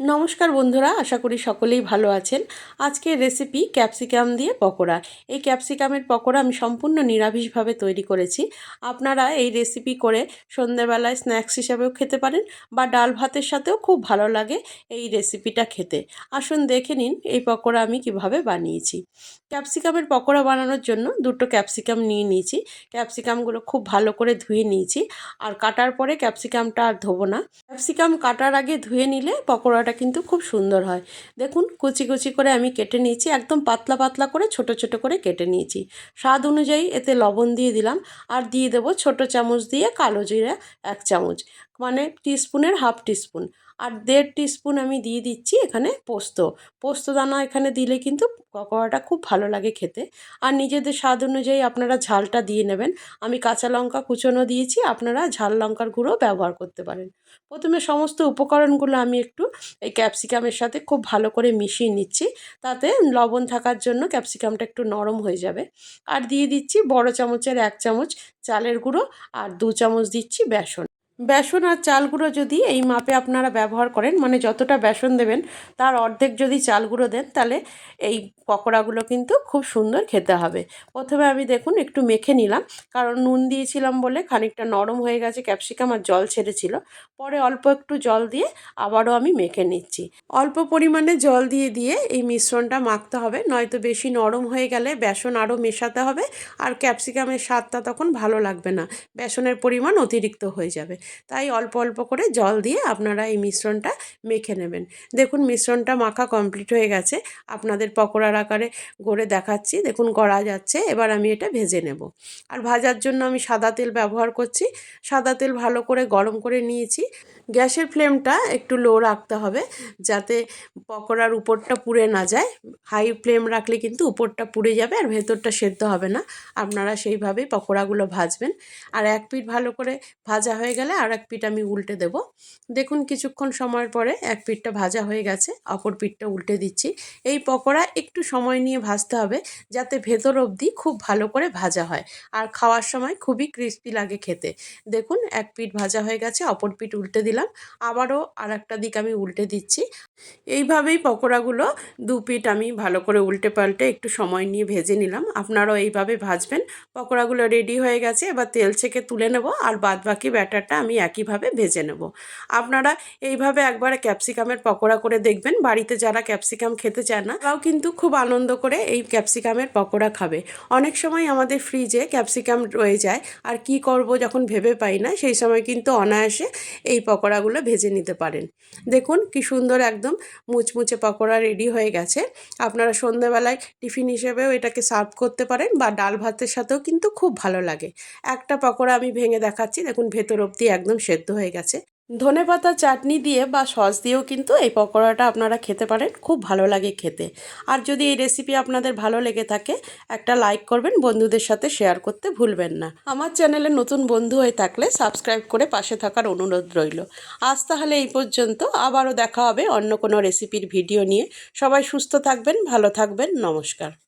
নমস্কার বন্ধুরা, আশা করি সকলেই ভালো আছেন। আজকের রেসিপি ক্যাপসিকাম দিয়ে পকোড়া। এই ক্যাপসিকামের পকোড়া আমি সম্পূর্ণ নিরামিষভাবে তৈরি করেছি। আপনারা এই রেসিপি করে সন্ধ্যেবেলায় স্ন্যাক্স হিসাবেও খেতে পারেন বা ডাল ভাতের সাথেও খুব ভালো লাগে এই রেসিপিটা খেতে। আসুন দেখে নিন এই পকোড়া আমি কীভাবে বানিয়েছি। ক্যাপসিকামের পকোড়া বানানোর জন্য দুটো ক্যাপসিকাম নিয়ে নিয়েছি। ক্যাপসিকামগুলো খুব ভালো করে ধুয়ে নিয়েছি। আর কাটার পরে ক্যাপসিকামটা আর ধোবো না। ক্যাপসিকাম কাটার আগে ধুয়ে নিলে পকোড়াটা কিন্তু খুব সুন্দর হয়। দেখুন, কুচি কুচি করে আমি কেটে নিয়েছি, একদম পাতলা পাতলা করে ছোট ছোট করে কেটে নিয়েছি। স্বাদ অনুযায়ী এতে লবণ দিয়ে দিলাম আর দিয়ে দেবো ছোট চামচ দিয়ে কালো জিরা এক চামচ মানে টিস্পুনের হাফ টিস্পুন আর দেড় টিস্পুন আমি দিয়ে দিচ্ছি এখানে পোস্ত। পোস্ত দানা এখানে দিলে কিন্তু পকোড়াটা খুব ভালো লাগে খেতে। আর নিজেদের স্বাদ অনুযায়ী আপনারা ঝালটা দিয়ে নেবেন। আমি কাঁচা লঙ্কা কুচোনো দিয়েছি, আপনারা ঝাল লঙ্কার গুঁড়ো ব্যবহার করতে পারেন। প্রথমে সমস্ত উপকরণগুলো আমি একটু এই ক্যাপসিকামের সাথে খুব ভালো করে মিশিয়ে নিচ্ছি, তাতে লবণ থাকার জন্য ক্যাপসিকামটা একটু নরম হয়ে যাবে। আর দিয়ে দিচ্ছি বড় চামচের এক চামচ চালের গুঁড়ো আর দু চামচ দিচ্ছি বেসন। বেসন আর চাল গুঁড়ো যদি এই মাপে আপনারা ব্যবহার করেন মানে যতটা বেসন দেবেন, তার অর্ধেক যদি চাল গুঁড়ো দেন, তাহলে এই পকোড়াগুলো কিন্তু খুব সুন্দর খেতে হবে। প্রথমে আমি দেখুন, একটু মেখে নিলাম, কারণ নুন দিয়েছিলাম বলে খানিকটা নরম হয়ে গেছে, ক্যাপসিকাম আর জল ছেড়েছিল। পরে অল্প একটু জল দিয়ে আবারও আমি মেখে নিচ্ছি। অল্প পরিমাণে জল দিয়ে দিয়ে এই মিশ্রণটা মাখতে হবে, নয়তো বেশি নরম হয়ে গেলে বেসন আরও মেশাতে হবে, আর ক্যাপসিকামের স্বাদটা তখন ভালো লাগবে না। বেসনের পরিমাণ অতিরিক্ত হয়ে যাবে। তাই অল্প অল্প করে জল দিয়ে আপনারা এই মিশ্রণটা মেখে নেবেন। দেখুন মিশ্রণটা মাখা কমপ্লিট হয়ে গেছে। আপনাদের পকোড়ার আকারে গড়ে দেখাচ্ছি। দেখুন গড়া যাচ্ছে। এবার আমি এটা ভেজে নেব। আর ভাজার জন্য আমি সাদা তেল ব্যবহার করছি। সাদা তেল ভালো করে গরম করে নিয়েছি। গ্যাসের ফ্লেমটা একটু লো রাখতে হবে যাতে পকোড়ার উপরটা পুড়ে না যায়। হাই ফ্লেম রাখলে কিন্তু উপরটা পুড়ে যাবে আর ভেতরটা সেদ্ধ হবে না। আপনারা সেইভাবেই পকোড়াগুলো ভাজবেন। আর এক পিঠ ভালো করে ভাজা হয়ে গেলে আর এক পিঠ আমি উল্টে দেব। দেখুন কিছুক্ষণ সময়ের পরে এক পিঠটা ভাজা হয়ে গেছে, অপর পিঠটা উল্টে দিচ্ছি। এই পকোড়া একটু সময় নিয়ে ভাজতে হবে যাতে ভেতর অবধি খুব ভালো করে ভাজা হয় আর খাওয়ার সময় খুবই ক্রিস্পি লাগে খেতে। দেখুন এক পিঠ ভাজা হয়ে গেছে, অপর পিঠ উল্টে দিলাম। আবারও আর একটা দিক আমি উল্টে দিচ্ছি। এইভাবেই পকোড়াগুলো দু পিঠ আমি ভালো করে উল্টে পাল্টে একটু সময় নিয়ে ভেজে নিলাম। আপনারাও এইভাবে ভাজবেন। পকোড়াগুলো রেডি হয়ে গেছে। এবার তেল ছেঁকে তুলে নেব আর বাদ বাকি ব্যাটারটা আমি একইভাবে ভেজে নেব। আপনারা এইভাবে একবার ক্যাপসিকামের পকোড়া করে দেখবেন। বাড়িতে যারা ক্যাপসিকাম খেতে চায় না, তারাও কিন্তু খুব আনন্দ করে এই ক্যাপসিকামের পকোড়া খাবে। অনেক সময় আমাদের ফ্রিজে ক্যাপসিকাম রয়ে যায়। আর কি করব যখন ভেবে পাই না, সেই সময় কিন্তু অনায়াসে এই পকোড়াগুলো ভেজে নিতে পারেন। দেখুন কি সুন্দর একদম মুচমুচে পকোড়া রেডি হয়ে গেছে। আপনারা সন্ধ্যেবেলায় টিফিন হিসেবেও এটাকে সার্ভ করতে পারেন বা ডাল ভাতের সাথেও কিন্তু খুব ভালো লাগে। একটা পকোড়া আমি ভেঙে দেখাচ্ছি, দেখুন ভেতর অবধি একদম সেদ্ধ হয়ে গেছে। ধনে পাতা, চাটনি দিয়ে বা সস দিয়েও কিন্তু এই পকোড়াটা আপনারা খেতে পারেন। খুব ভালো লাগে খেতে। আর যদি এই রেসিপি আপনাদের ভালো লেগে থাকে, একটা লাইক করবেন, বন্ধুদের সাথে শেয়ার করতে ভুলবেন না। আমার চ্যানেলে নতুন বন্ধু হয়ে থাকলে সাবস্ক্রাইব করে পাশে থাকার অনুরোধ রইল। আজ তাহলে এই পর্যন্ত। আবারও দেখা হবে অন্য কোনো রেসিপির ভিডিও নিয়ে। সবাই সুস্থ থাকবেন, ভালো থাকবেন। নমস্কার।